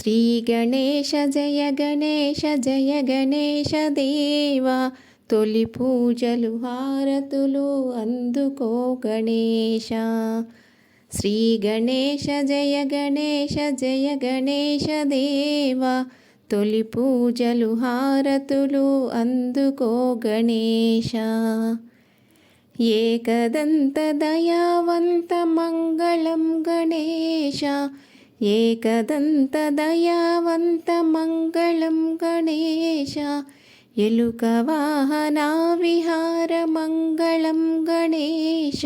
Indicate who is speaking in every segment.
Speaker 1: శ్రీ గణేశ జయ గణేశ జయ గణేశ దేవా. తొలి పూజలు హారతులు అందుకో గణేశ. శ్రీ గణేశ జయ గణేశ జయ గణేశ దేవా. తొలి పూజలు హారతులు అందుకో గణేశ. ఏకదంత దయావంత మంగళం గణేశ. एकदन्तदयावन्तमङ्गलं गणेश यलुकवाहनाविहारमङ्गलं गणेश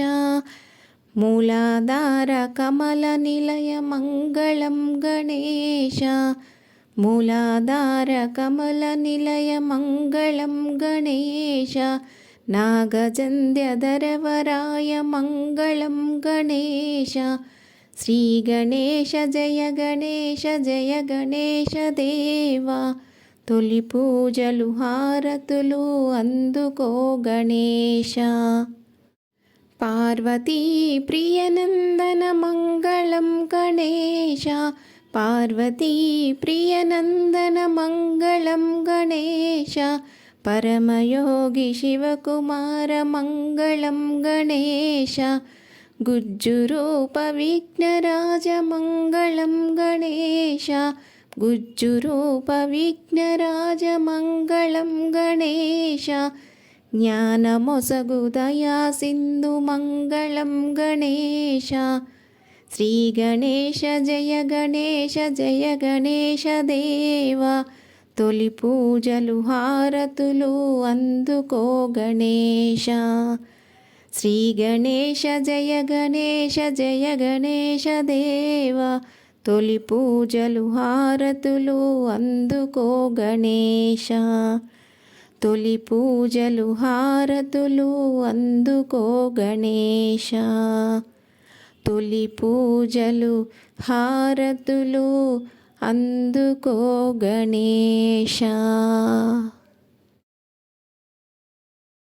Speaker 1: मूलाधारकमलनिलयमङ्गलं गणेश मूलाधारकमलनिलयमङ्गलं गणेश नागजन्द्यधरवराय मङ्गलं गणेश నిలయ మంగళం గణేశ మూలాధార కమల నిలయ మంగళం గణేశ నాగజంధ్యధరవరాయ మంగళం గణేశ శ్రీ గణేశ జయ గణేశ జయ గణేశ దేవా తొలి పూజలు హారతులు అందుకో గణేశ పార్వతీ ప్రియనందన మంగళం గణేశ పార్వతీ ప్రియనందన మంగళం గణేశ పరమయోగి శివకుమార మంగళం గణేశ గుజ్జురూప విఘ్నరాజ గణేశ. గుజ్జురూప విఘ్నరాజ మంగళం గణేశ. జ్ఞానమొసగు దయా సింధు మంగళం గణేశ. శ్రీ గణేశ జయ గణేశ జయ గణేశ దేవా. తొలి పూజలు హారతులు అందుకో గణేశ. శ్రీ గణేశ జయ గణేశ జయ గణేశ దేవ. తొలి పూజలు హారతులు అందుకో గణేశ. తొలి పూజలు హారతులు అందుకో గణేశ. తొలి పూజలు హారతులు అందుకో గణేశ.